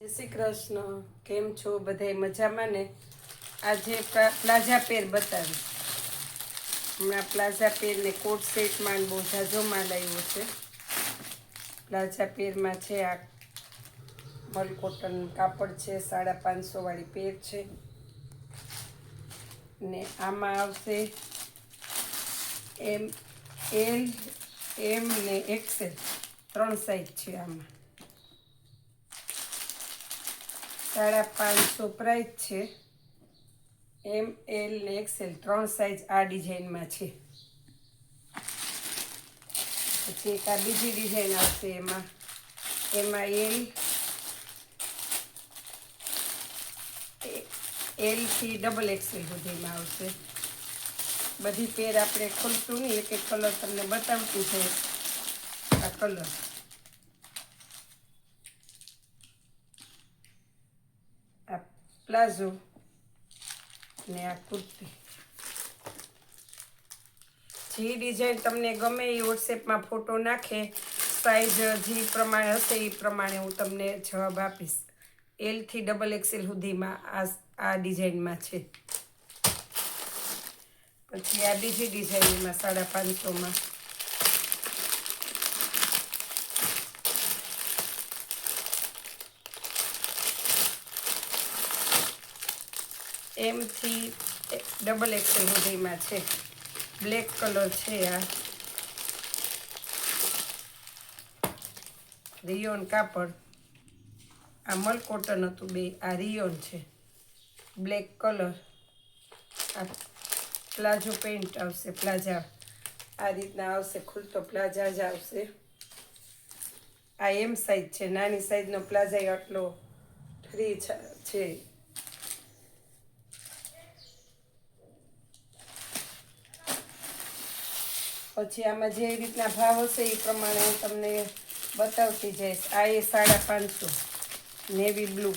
જય શ્રી કૃષ્ણ. કેમ છો બધાય મજામાં ને? આજે પ્લા- પ્લાઝા પેર બતાવી. હમણાં પ્લાઝા પેરને કોટ સેટમાં બહુ ઝાઝો માલ આવ્યો છે. પ્લાઝા પેરમાં છે આ મલ કોટન કાપડ છે, સાડા પાંચસો વાળી પેર છે. ને આમાં આવશે એમ, એલ, એમ ને એક્સેલ. ત્રણ સાઈઝ છે આમાં. સાડા પાંચસો પ્રાઇસ છે. એમ એલ ને એક્સેલ ત્રણ સાઈઝ આ ડિઝાઇનમાં છે. પછી એક આ બીજી ડિઝાઇન આવશે એમાં. એમાં એલ એલથી ડબલ એક્સેલ સુધીમાં આવશે. બધી પેર આપણે ખોલતું નહીં, એક એક કલર તમને બતાવતું છે આ કલર આ પ્લાઝો ને આ કુર્તી. જે ડિઝાઇન તમને ગમે એ વોટ્સએપમાં ફોટો નાખે સાઈઝ જે પ્રમાણે હશે એ પ્રમાણે હું તમને જવાબ આપીશ. એલથી ડબલ એક્સેલ સુધીમાં આ આ ડિઝાઇનમાં છે. પછી આ બીજી ડિઝાઇનમાં સાડા પાંચસોમાં. એમથી ડબલ એક્સેલ સુધીમાં છે. બ્લેક કલર છે આ. રિયોન કાપડ. આ મલ કોટન હતું બે, આ રિયોન છે. બ્લેક કલર આ પ્લાઝો પેન્ટ આવશે પ્લાઝા આ રીતના આવશે, ખુલતો પ્લાઝા જ આવશે. આ એમ સાઈઝ છે, નાની સાઈઝનો પ્લાઝા આટલો ફ્રી છે. પછી આમાં જે રીતના ભાવ હશે એ પ્રમાણે હું તમને બતાવતી જઈશ. આ એ સાડા પાંચસો, નેવી બ્લુ.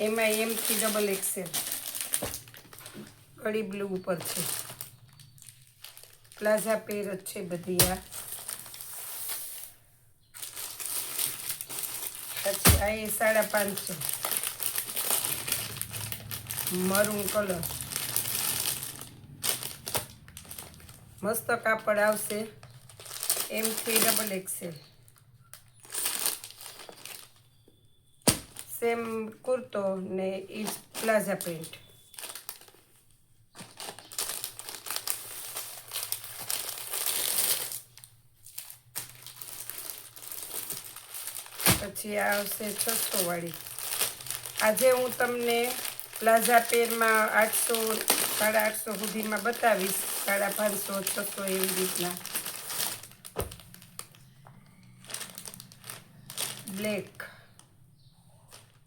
એમાં એમથી ડબલ એક્સેલ. કડી બ્લુ ઉપર છે. પ્લાઝા પેર જ છે બધી આ. પછી આ એ સાડા પાંચસો. Maroon colour. મસ્ત કાપડ આવશે. M three double XL. Same કુર્તો ને ઈ પ્લાઝા પેન્ટ. પછી આવશે છસો વાળી. આજે હું તમને પ્લાઝા પેરમાં આઠસો, સાડા આઠસો સુધીમાં બતાવીશ. સાડા પાંચસો છસો એવી રીતના. બ્લેક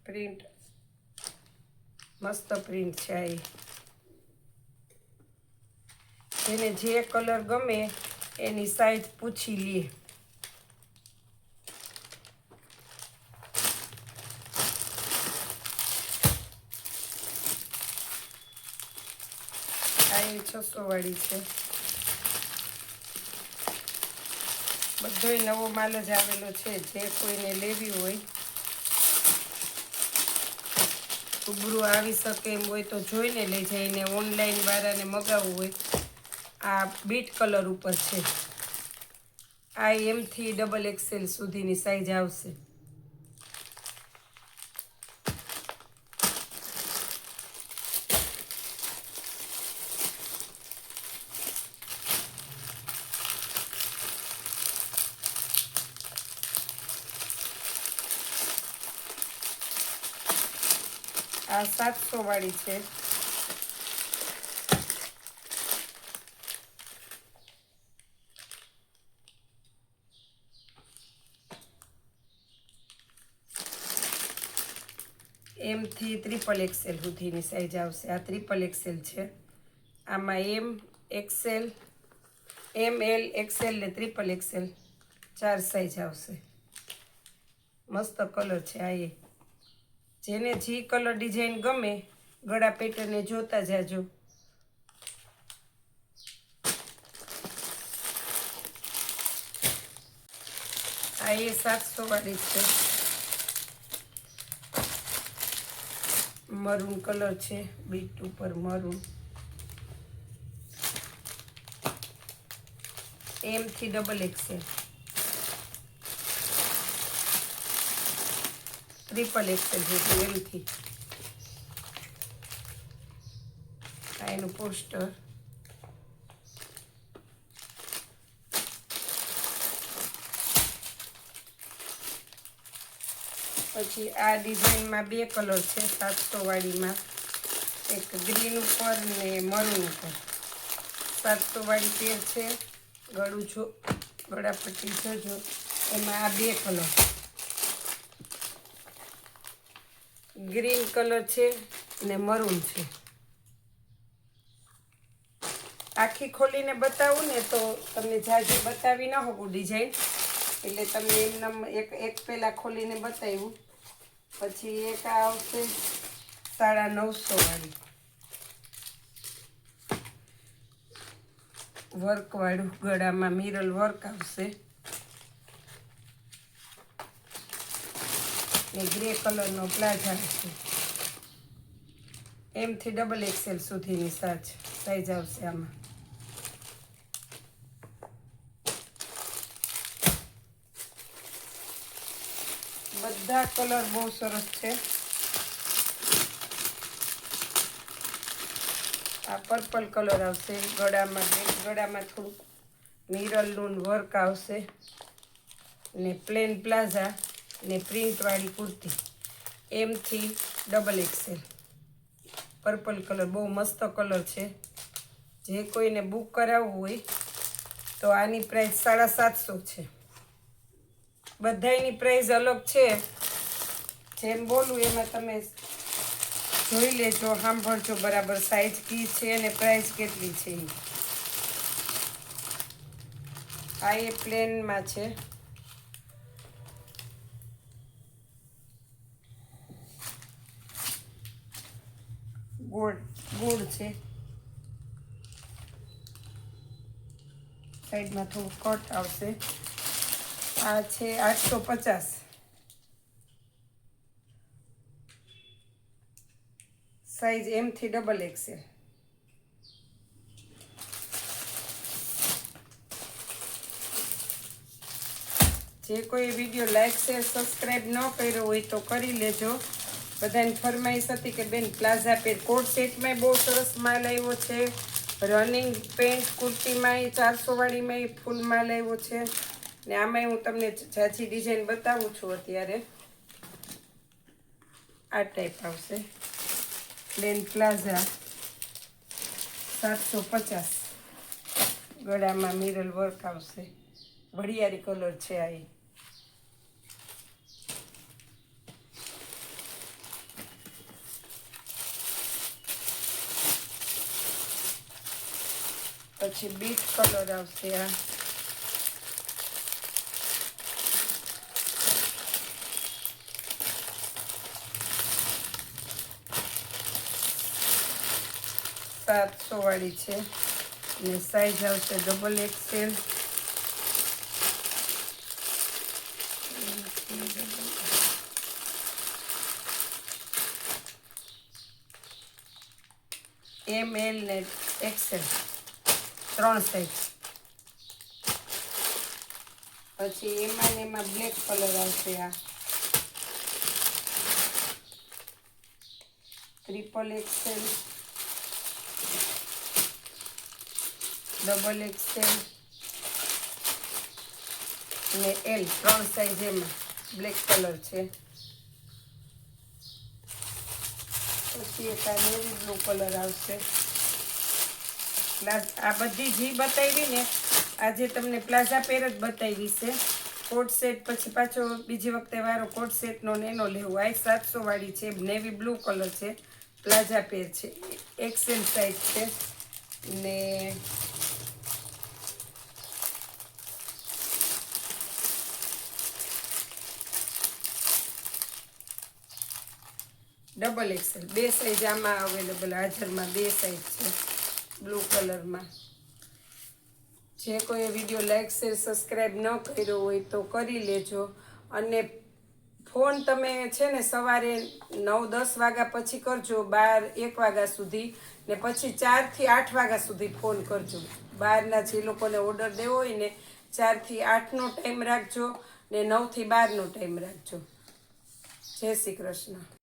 પ્રિન્ટ મસ્ત પ્રિન્ટ છે આ. જેને જે કલર ગમે એની સાઈઝ પૂછી લે. આ એ છસો વાળી છે. બધોય નવો માલ જ આવેલો છે. જે કોઈને લેવી હોય, રૂબરૂ આવી શકે એમ હોય તો જોઈને લઈ જઈને ઓનલાઈન વાળાને મગાવવું હોય. આ બીટ કલર ઉપર છે. આ એમથી ડબલ એક્સેલ સુધીની સાઈઝ આવશે. આ સાતસો વાળી છે. એમથી ત્રિપલ એક્સેલ સુધીની સાઈઝ આવશે. આ ત્રિપલ એક્સેલ છે. આમાં M XL, M L, XL ને ત્રિપલ એક્સેલ ચાર સાઈઝ આવશે. મસ્ત કલર છે આ એ. જેને જે કલર ડિઝાઇન ગમે, ગળા પેટર્નને જોતા જાજો. આ એ સાતસો વાળી છે. મરૂન કલર છે, બીટ ઉપર મરૂન. એમથી ડબલ એક્સેલ ટ્રિપલ એક્સેલ છે એમથી. આ એનું પોસ્ટર. પછી આ ડિઝાઇનમાં બે કલર છે સાતસો વાળીમાં એક ગ્રીન ઉપર ને મરૂન ઉપર. સાતસો વાળી પેર છે, ગળું જો, ગળાપટ્ટી જોજો એમાં આ બે કલર ગ્રીન કલર છે ને મરૂન છે. આખી ખોલીને બતાવું ને તો તમને જાજી બતાવી ન હોવું ડિઝાઇન એટલે તમને એમના એક એક પહેલાં ખોલીને બતાવ્યું. પછી એક આવશે સાડા નવસો વાળી. વર્કવાળું ગળામાં મિરલ વર્ક આવશે. ને ગ્રે કલરનો પ્લાઝા છે એમથી ડબલ એક્સેલ સુધીની સાજ સાઈઝ આવશે આમાં. બધા કલર બહુ સરસ છે. આ પર્પલ કલર આવશે, ગળામાં ગળામાં થોડુંક મિરલનું વર્ક આવશે. ને પ્લેન પ્લાઝા ને પ્રિન્ટવાળી કુર્તી. એમથી ડબલ એક્સેલ પર્પલ કલર બહુ મસ્ત કલર છે. જે કોઈને બુક કરાવવું હોય, તો આની પ્રાઇસ સાડા સાતસો છે. બધાયની પ્રાઇસ અલગ છે. જેમ બોલું એમાં તમે જોઈ લેજો, સાંભળજો બરાબર સાઈઝ કી છે અને પ્રાઇસ કેટલી છે. આ એ પ્લેનમાં છે. ગોળ ગોળ છે. સાઈડમાં થોડું કટ આવશે. આ છે આઠસો પચાસ. સાઈઝ એમથી ડબલ એક્સેલ. જે કોઈ વીડિયો લાઈક, શેર, સબસ્ક્રાઈબ ન કર્યો હોય તો કરી લેજો. બધાની ફરમાઈશ હતી કે બેન પ્લાઝા પેર કોટ સેટમાં બહુ સરસ માલ આવ્યો છે. રનિંગ પેન્ટ કુર્તીમાં ચારસો વાળીમાં ફૂલ માલ આવ્યો છે. ને આમાંય હું તમને જાજી ડિઝાઇન બતાવું છું અત્યારે. આ ટાઈપ આવશે. પ્લેન પ્લાઝા સાતસો પચાસ. ગળામાં મિરલ વર્ક આવશે. વડિયારી કલર છે આ પછી બીટ કલર આવશે આ. સાતસો વાળી છે. અને સાઈઝ આવશે ડબલ એક્સેલ એમ એલ ને એક્સેલ ત્રણ સાઈઝ પછી એમાં ને એમાં બ્લેક કલર આવશે આ. ટ્રિપલ એક્સેલ ડબલ એક્સેલ ને એલ ત્રણ સાઈઝ એમાં. બ્લેક કલર છે. પછી એક આ નેવી બ્લુ કલર આવશે. આ બધી જી બતાવી ને આજે તમને પ્લાઝા પેર જ બતાવી છે. કોટ સેટ પછી પાછો બીજી વખતે વારો કોટ સેટનો ને એનો લેવો. આ સાતસો વાળી છે નેવી બ્લુ કલર છે. પ્લાઝા પેર છે. એક્સેલ સાઇઝ છે. ને ડબલ એક્સેલ બે સાઈઝ આમાં અવેલેબલ હાજરમાં બે સાઈઝ છે. બ્લુ કલરમાં જે કોઈ વીડિયો લાઈક શેર સબસ્ક્રાઈબ ન કર્યો હોય તો કરી લેજો. અને ફોન તમે છે ને સવારે નવ, દસ વાગ્યા પછી કરજો, બાર, એક વાગ્યા સુધી. ને પછી ચારથી આઠ વાગ્યા સુધી ફોન કરજો. બહારના જે લોકોને ઓર્ડર દેવો હોય ને ચારથી આઠનો ટાઈમ રાખજો ને નવથી બારનો ટાઈમ રાખજો. જય શ્રી કૃષ્ણ.